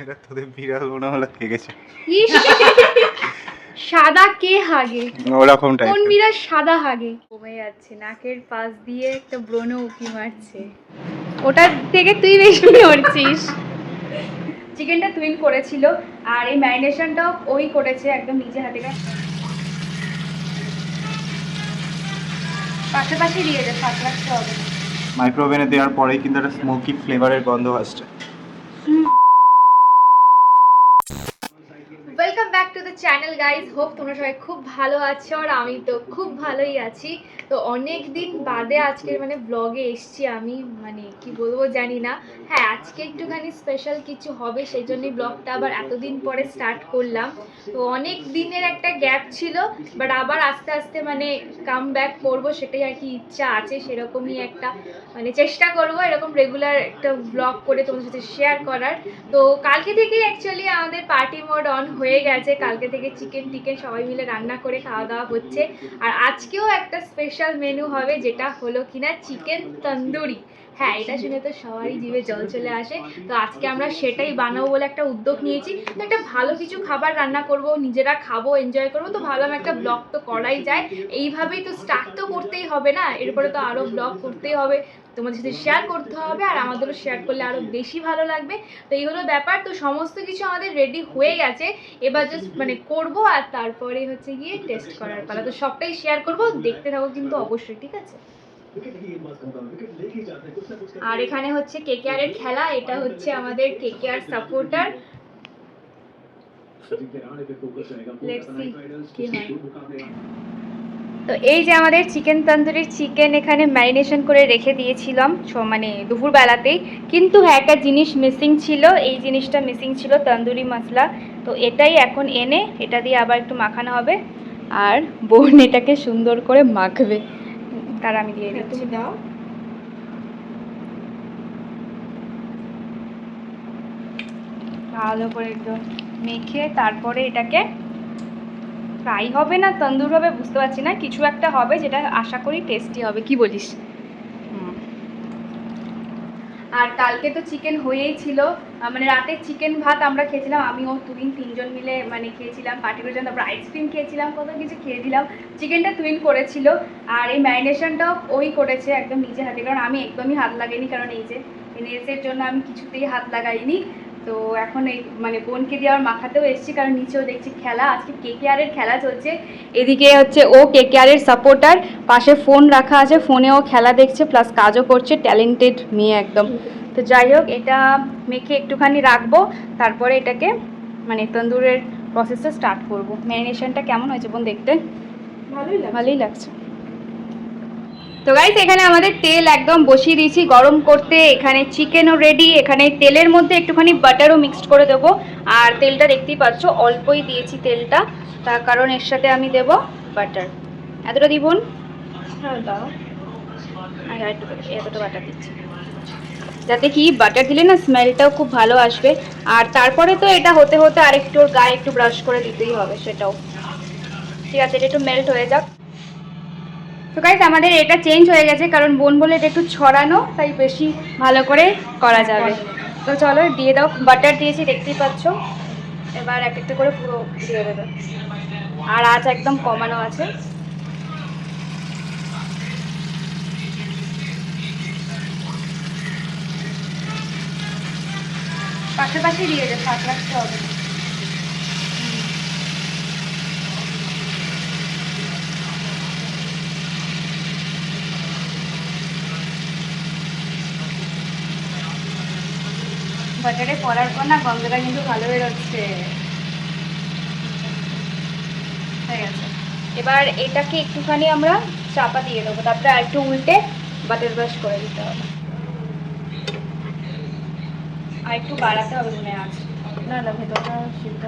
এটা তোদের বিড়াল মনে হলো গেছে। সাদা কে হাগে? ওরকম কোন বিড়াল সাদা হাগে? কমে যাচ্ছে নাকের পাশ দিয়ে একটা ব্রণ উকি মারছে। ওটার থেকে তুই বেশি নড়ছিস চিকেনটা টুইন করেছিল আর এই ম্যারিনেশনটাও ওই করেছে একদম নিজে হাতে পাশাপাশি দিয়ে দে ফাঁক রাখতে হবে। মাইক্রোওভেনে দেওয়ার পরেই কিন্তু একটা স্মোকি ফ্লেভারের গন্ধ আসছে welcome back to the channel guys hope তোমরা সবাই খুব ভালো আছো আর আমি তো খুব ভালোই আছি। তো অনেক দিন বাদে আজকের মানে ব্লগে এসছি আমি মানে কি বলব জানি না। হ্যাঁ আজকে একটুখানি স্পেশাল কিছু হবে সেই জন্যই ব্লগটা আবার এতদিন পরে স্টার্ট করলাম। তো অনেক দিনের একটা গ্যাপ ছিল বাট আবার আস্তে আস্তে মানে কাম ব্যাক করব সেটাই আর কি ইচ্ছা আছে, সেরকমই একটা মানে চেষ্টা করব এরকম রেগুলার একটা ব্লগ করে তোমাদের সাথে শেয়ার করার। তো কালকে থেকে অ্যাকচুয়ালি আমাদের পার্টি মোড অন হয়ে গেছে, কালকে থেকে চিকেন টিকেন সবাই মিলে রান্না করে খাওয়া দাওয়া হচ্ছে। আর আজকেও একটা স্পেশাল মেনু হবে যেটা হলো কিনা চিকেন তন্দুরি। হ্যাঁ এটা শুনে তো সবারই জিভে জল চলে আসে। তো আজকে আমরা সেটাই বানাবো বলে একটা উদ্যোগ নিয়েছি। তো একটা ভালো কিছু খাবার রান্না করব, নিজেরা খাব এনজয় করব। তো ভালো একটা ব্লগ তো করাই যায়। এইভাবেই তো স্টার্ট তো করতেই হবে না? এরপরে তো আরও ব্লগ করতেই হবে। তোমাদের সাথে শেয়ার করতে হবে আর আমাদেরও শেয়ার করলে আরও বেশি ভালো লাগবে। তো এই হলো ব্যাপার। তো সমস্ত কিছু আমাদের রেডি হয়ে গেছে। এবার জাস্ট মানে করব আর তারপরে হচ্ছে গিয়ে টেস্ট করার পালা। তো সবটাই শেয়ার করব। দেখতে থাকো কিন্তু অবশ্যই, ঠিক আছে? আর এখানে হচ্ছে কেকেআর এর খেলা এটা হচ্ছে আমাদের কেকেআর সাপোর্টার তো এই যে আমাদের চিকেন তন্দুরির চিকেন এখানে ম্যারিনেশন করে রেখে দিয়েছিলাম মানে দুপুরবেলাতেই কিন্তু হ্যাঁ একটা জিনিস মিসিং ছিল এই জিনিসটা মিসিং ছিল তন্দুরি মশলা। তো এটাই এখন এনে এটা দিয়ে আবার একটু মাখানো হবে। আর বোন এটাকে সুন্দর করে মাখবে। তার আমি দিয়ে দিচ্ছি। দাও। ভালো করে একদম মেখে তারপরে এটাকে ফ্রাই হবে না তন্দুর হবে বুঝতে পারছি না। কিছু একটা হবে যেটা আশা করি টেস্টি হবে। কি বলিস। আর কালকে তো চিকেন হয়েই ছিল। মানে রাতে চিকেন ভাত আমরা খেয়েছিলাম। আমি ও তুইন তিনজন মিলে মানে খেয়েছিলাম। পার্টি করেছিলাম তারপর আইসক্রিম খেয়েছিলাম কত কিছু খেয়ে দিলাম। চিকেনটা তুইন করেছিল। আর এই ম্যারিনেশনটাও ওই করেছে একদম নিজে হাতে। কারণ আমি একদমই হাত লাগাইনি কারণ এই যে নেলসের জন্য আমি কিছুতেই হাত লাগাইনি। তো এখন এই মানে বোনকে দিয়ে আবার মাখাতেও এসেছি কারণ নিচেও দেখছি খেলা। আজকে কেকেআরের খেলা চলছে। এদিকে হচ্ছে ও কেকেআরের সাপোর্টার পাশে ফোন রাখা আছে ফোনেও খেলা দেখছে প্লাস কাজও করছে ট্যালেন্টেড মেয়ে একদম। তো যাই হোক এটা মেখে একটুখানি রাখব তারপরে এটাকে মানে তন্দুরের প্রসেসটা স্টার্ট করব। ম্যারিনেশনটা কেমন হয়েছে বোন দেখতে? ভালোই ভালোই লাগছে। তো গাইস এখানে আমাদের তেল একদম বসিয়ে দিয়েছি গরম করতে। এখানে চিকেনও রেডি এখানে তেলের মধ্যে একটুখানি বাটারও মিক্সড করে দেবো। আর তেলটা দেখতেই পাচ্ছ অল্পই দিয়েছি তেলটা। তার কারণ এর সাথে আমি দেব বাটার এতটা দিবন হ্যাঁ দাও। এতটা বাটার দিচ্ছি। যাতে কি বাটার দিলে না স্মেলটাও খুব ভালো আসবে। আর তারপরে তো এটা হতে হতে আরেকটু ওর গায়ে একটু ব্রাশ করে দিতেই হবে সেটাও। ঠিক আছে এটা একটু মেল্ট হয়ে যাক। তো গাইজ আমাদের এটা চেঞ্জ হয়ে গেছে, কারণ বোন বলে এটা একটু ছড়ানো, তাই বেশি ভালো করে করা যাবে। তো চলো, দিয়ে দাও বাটার দিয়েছি, দেখতেই পাচ্ছ। এবার এক একটা করে পুরো দিয়ে দেবে। আর আজ একদম কমানো আছে। পাশাপাশি দিয়ে দে ফাঁক রাখতে হবে। না। বাটারে পড়ার পর না গন্ধটা কিন্তু ভালো বেরোচ্ছে। হয়ে গেছে। এবার এটাকে একটুখানি আমরা চাপা দিয়ে দেবো তারপরে আর একটু উল্টে বাটার ব্রাশ করে দিতে হবে। আর একটু বাড়াতে হবে মনে আছে না না ভেতরটা সিদ্ধ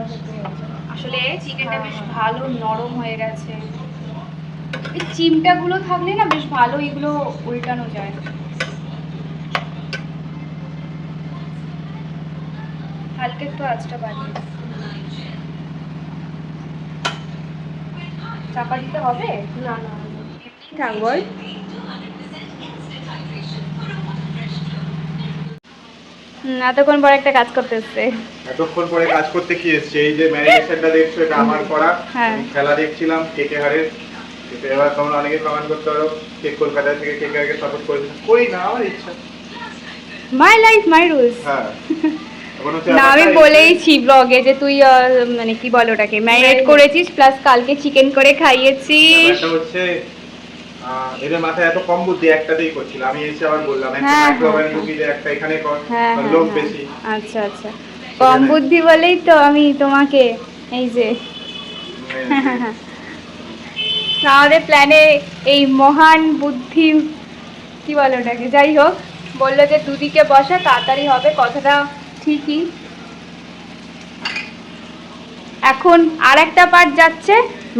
আসলে চিকেনটা হ্যাঁ, বেশ হ্যাঁ। ভালো নরম হয়ে গেছে। এই চিমটাগুলো থাকলে না বেশ ভালো এগুলো উল্টানো যায়। হালকা একটু আঁচটা বাড়িয়ে। চাপা দিতে হবে? না না থাক বল এতক্ষণ পরে একটা কাজ করতে এসছে। এতক্ষণ পরে কাজ করতে কি এসছে? এই যে ম্যারিনেশনটা দেখছ এটা আমার করা। হ্যাঁ। আমি খেলা দেখছিলাম কেকে হারের। কিন্তু এবার তোমরা অনেকে কমেন্ট করতে পারো কে কলকাতা থেকে কেকে হারকে সাপোর্ট করেছে। করি না আমার ইচ্ছা। মাই লাইফ মাই রুলস হ্যাঁ। না আমি বলেইছি ব্লগে যে তুই মানে কি বল ওটাকে ম্যারিনেট করেছিস প্লাস কালকে চিকেন করে খাইয়েছিস। হচ্ছে এদের মাথায় এত কম বুদ্ধি একটাতেই করছিল। আমি এসে আবার বললাম একটা হ্যাঁ, মাইক্রোওভেন হ্যাঁ, ঢুকিয়ে একটা এখানে কর হ্যাঁ আর হ্যাঁ, লোক হ্যাঁ। বেশি। আচ্ছা আচ্ছা। কম বুদ্ধি বলেই তো আমি তোমাকে এই যে আমাদের প্ল্যানে এই মহান বুদ্ধি কি বলে ওটাকে যাই হোক বলল যে দুদিকে বসা তাড়াতাড়ি হবে কথাটা ঠিকই। এখন আর একটা পার্ট যাচ্ছে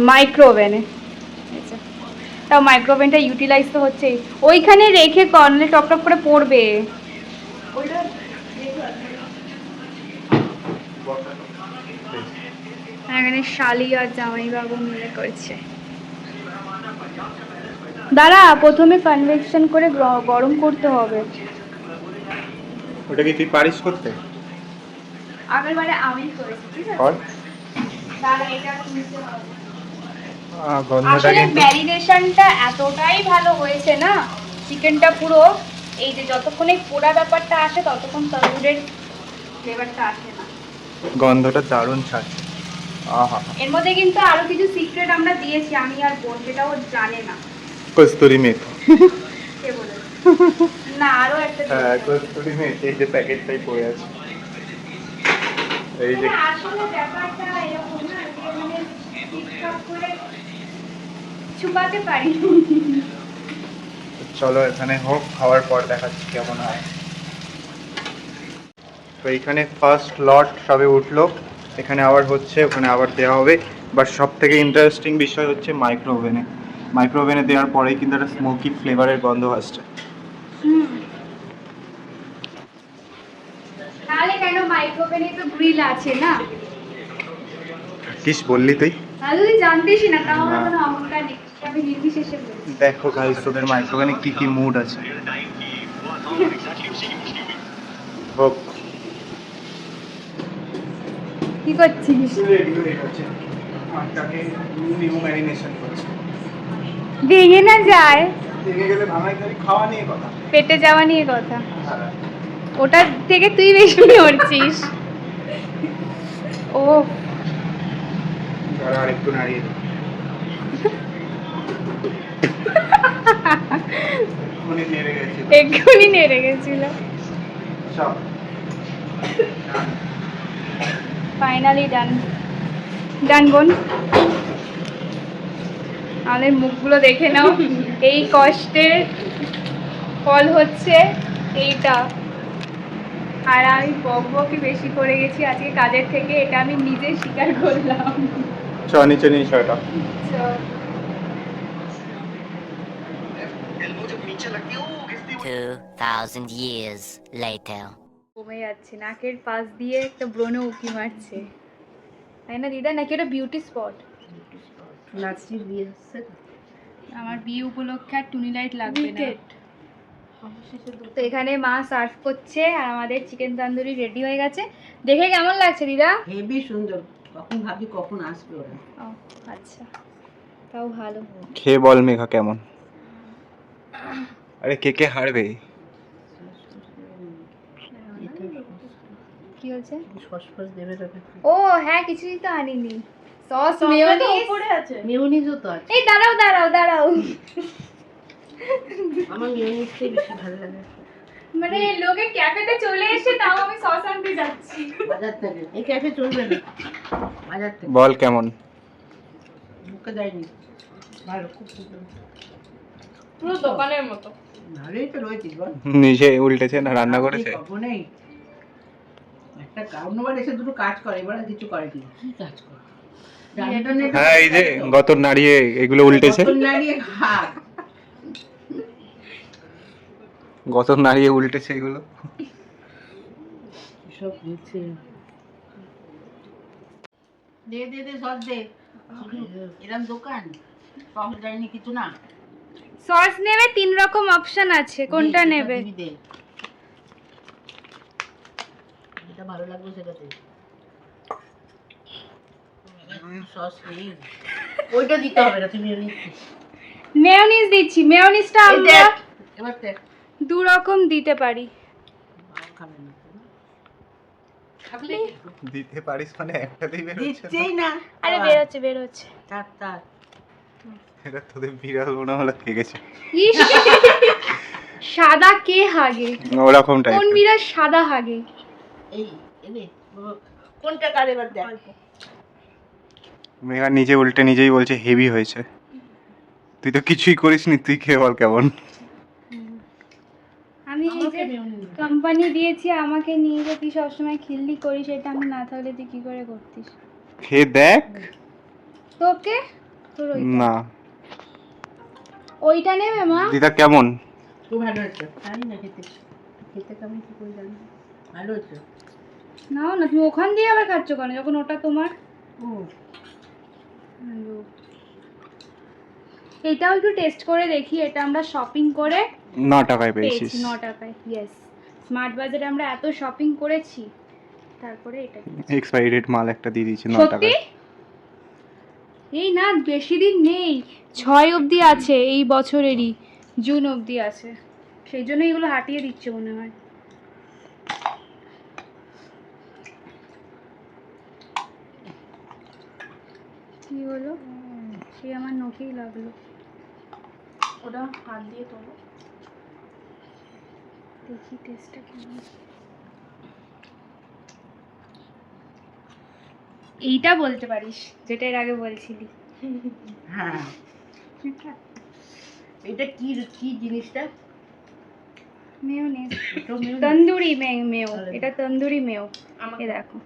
মাইক্রোওভেনে তাও মাইক্রোওভেনটা ইউটিলাইজ তো হচ্ছেই। ওইখানে রেখে করলে টপ টপ করে পড়বে। এখানে শালি আর জামাইবাবু মিলে করছে। দাঁড়া, প্রথমে কনভেকশন করে গরম করতে হবে। ওটা কি তুই পারিস করতে? আগেরবারে আমি করেছি ঠিক আছে? দাঁড়া এটা তুলতে হবে। গন্ধটা আসলে কিন্তু ম্যারিনেশনটা এতটাই ভালো হয়েছে না চিকেনটা পুরো এই যে যতক্ষণে পোড়া ব্যাপারটা আসে ততক্ষণ তন্দুরের ফ্লেভারটা আসে না। গন্ধটা দারুণ ছাড়ছে। আহা। এর মধ্যে কিন্তু আরও কিছু সিক্রেট আমরা দিয়েছি আমি আর বোন যেটা ও জানে না। কস্তুরি মেথি। কে বলে না আরও একটা হ্যাঁ কস্তুরি মেথি এই যে প্যাকেটটাই পড়ে আছে এই যে মানে আসলে ব্যাপারটা এরকম না যে মানে ঠিকঠাক করে ছুপাতে পারি। চলো এখানে হোক খাওয়ার পর দেখাচ্ছি কেমন হয়। তো এইখানে ফার্স্ট লট সবে উঠল এখানে আবার হচ্ছে ওখানে আবার দেওয়া হবে। বাট সব থেকে ইন্টারেস্টিং বিষয় হচ্ছে মাইক্রো ওভেনে মাইক্রো ওভেনে দেওয়ার পরেই কিন্তু একটা স্মোকি ফ্লেভারের গন্ধ আসছে তাহলে কেন মাইক্রোওভেনে তো গ্রিল আছে না? কিস বললি তুই? তুই না তাও আমার কোনো অহংকার নেই। আমি হিন্দি শেষে বলছি। দেখো গাইস তোদের মাইক্রো কি কি মুড আছে। হোক। কি করছিস? ভেঙে না যায়? দেখে গেলে ভাঙাই খালি খাওয়া নিয়ে কথা। পেটে যাওয়া নিয়ে কথা। হ্যাঁ। ওটার থেকে তুই বেশি নড়ছিস ও। ধরো আর একটু নাড়িয়ে দে উনি নেড়ে গেছে এক্ষুনি নেড়ে গেছিল। ফাইনালি ডান ডান বোন। আমাদের মুখগুলো দেখে নাও। এই কষ্টের ফল হচ্ছে এইটা। আর আমি বক বকি বেশি করে গেছি আজকে কাজের থেকে এটা আমি নিজে স্বীকার করলাম। চ নিচে নিয়ে ছয়টা So, 2,000 years later. কমে যাচ্ছে নাকের পাশ দিয়ে একটা ব্রণ উকি মারছে। তাই না দিদা? নাকি ওটা বিউটি স্পট নাচি বিয়ে হচ্ছে। আমার বিয়ে উপলক্ষে আর টুনি লাইট লাগবে না। তো এখানে মা সার্ভ করছে আর আমাদের চিকেন তান্দুরি রেডি হয়ে গেছে। দেখে কেমন লাগছে দিদা? হেভি সুন্দর। কখন ভাবি কখন আসবে ওরা। ও আচ্ছা। তাও ভালো। খেয়ে বল মেঘা কেমন? আরে কে কে হারবে? কি হচ্ছে দেবে ও হ্যাঁ কিছুই তো আনিনি। সস মেয়োনিজ উপরে আছে। মিউনিজও তো আছে। এই দাঁড়াও দাঁড়াও দাঁড়াও। আমার মিউনিজটাই বেশি ভালো লাগে। মানে লোকে ক্যাফেতে চলে এসে তাও আমি সস আনতে যাচ্ছি। বাজার থেকে। এই ক্যাফে চলবে না। বাজার থেকে। বল কেমন? মুখে দেয়নি। ভালো খুব সুন্দর। পুরো দোকানের মতো। ভালোই তো রয়েছিস বল। নিজে উল্টেছে না রান্না করেছে? নেই একটা অন্যবার এসে দুটো কাজ করে এবার কিছু করে কি কাজ করে? হ্যাঁ এই যে গত নাড়িয়ে এগুলো উল্টেছে। নাড়িয়ে গত নাড়িয়ে উল্টেছে এগুলো। সব নিচ্ছে দে দে দে সব দে। এরম দোকান। পাওয়া কিছু না। সস নেবে তিন রকম অপশন আছে। কোনটা নেবে? তুমি ভালো লাগবে সেটাতে। সস নেই। ওইটা দিতে হবে না তুমি মেয়োনিজ দিচ্ছি। মেয়োনিজটা আমরা এবার দেখ। দু রকম দিতে পারি। দিতে পারিস মানে একটাতেই বেরোচ্ছে না। দিচ্ছেই না। আরে বেরোচ্ছে বেরোচ্ছে। থাক থাক। এটা তোদের বিড়াল মনে হলো খেয়ে ইস! সাদা কে হাগে? ওরকম টাইপ কোন বিড়াল সাদা হাগে? এই এনে কোনটা কার এবার দেখ। মেঘা নিজে উল্টে নিজেই বলছে হেভি হয়েছে। তুই তো কিছুই করিসনি তুই খেয়ে বল কেমন আমি এই আমাকে যে মেয়োনিজ দে। কোম্পানি দিয়েছি আমাকে নিয়ে যে তুই সবসময় খিল্লি করিস এটা আমি না থাকলে তুই কি করে করতিস? খেয়ে দেখ। তোকে? তোর ওইটা। না। ওইটা নেবে মা দিদা কেমন? খুব ভালো হয়েছে। জানি না খেতে খেতে কেমন কি করে জানি। ভালো হয়েছে। নাও না তুমি ওখান দিয়ে আবার খাচ্ছ কেন? যখন ওটা তোমার ও। এটাও একটু টেস্ট করে দেখি এটা আমরা শপিং করে ন টাকায় পেয়েছিস। পেয়েছি ন টাকায় ইয়েস স্মার্ট বাজারে আমরা এত শপিং করেছি। তারপরে এটা এক্সপায়ারি ডেট মাল একটা দিয়ে দিয়েছি ন সত্যি? এই না বেশি দিন নেই। ছয় অবধি আছে এই বছরেরই জুন অবধি আছে। সেই জন্য এগুলো হাটিয়ে দিচ্ছে মনে হয়। কি হলো? সে আমার নখেই লাগল। ওটা হাত দিয়ে তোলো। দেখি টেস্টটা কেমন এইটা বলতে পারিস যেটা এর আগে বলছিলি। হ্যাঁ। এটা কি কি জিনিসটা? মেয়োনেজ? তন্দুরি মেও এটা তন্দুরি মেও আমাকে দেখো।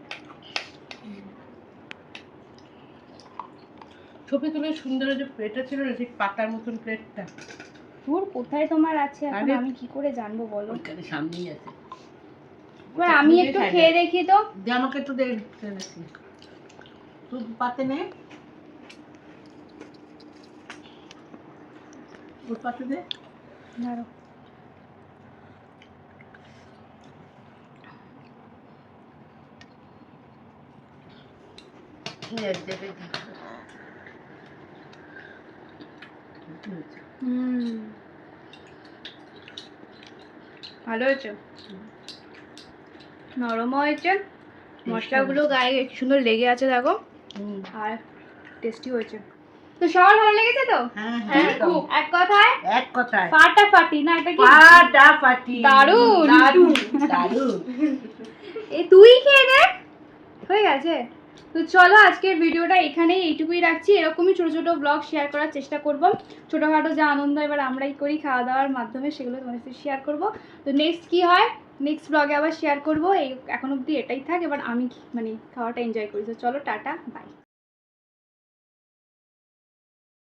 ছবি তুলে সুন্দর যে প্লেটটা ছিল না সেই পাতার মতন প্লেটটা তোর কোথায় তোমার আছে? এখন আমি কি করে জানব বলো? সামনেই আছে। এবার আমি একটু খেয়ে দেখি তো। দে আমাকে একটু দে তুই পাতে নে। তোর পাতে দে। ধরো দে, দে। হুম। ভালো হয়েছে? নরমও হয়েছে। মশলাগুলো গায়ে সুন্দর লেগে আছে দেখো। আর টেস্টি হয়েছে। তো সবার ভালো লেগেছে তো? হ্যাঁ হ্যাঁ এক কথায়? এক কথায়। ফাটাফাটি না এটা কি? ফাটাফাটি। দারুণ। দারুণ দারুণ। এ তুই খেয়ে দেখ। হয়ে গেছে। তো চলো আজকের ভিডিওটা এখানেই এইটুকুই রাখছি। এরকমই ছোটো ছোটো ব্লগ শেয়ার করার চেষ্টা করব। ছোটোখাটো যা আনন্দ এবার আমরাই করি খাওয়া দাওয়ার মাধ্যমে, সেগুলো তোমাদের সাথে শেয়ার করব। তো নেক্সট কী হয়? নেক্সট ব্লগে আবার শেয়ার করব। এই এখন অবধি এটাই থাক, এবার আমি মানে খাওয়াটা এনজয় করি। তো চলো টাটা বাই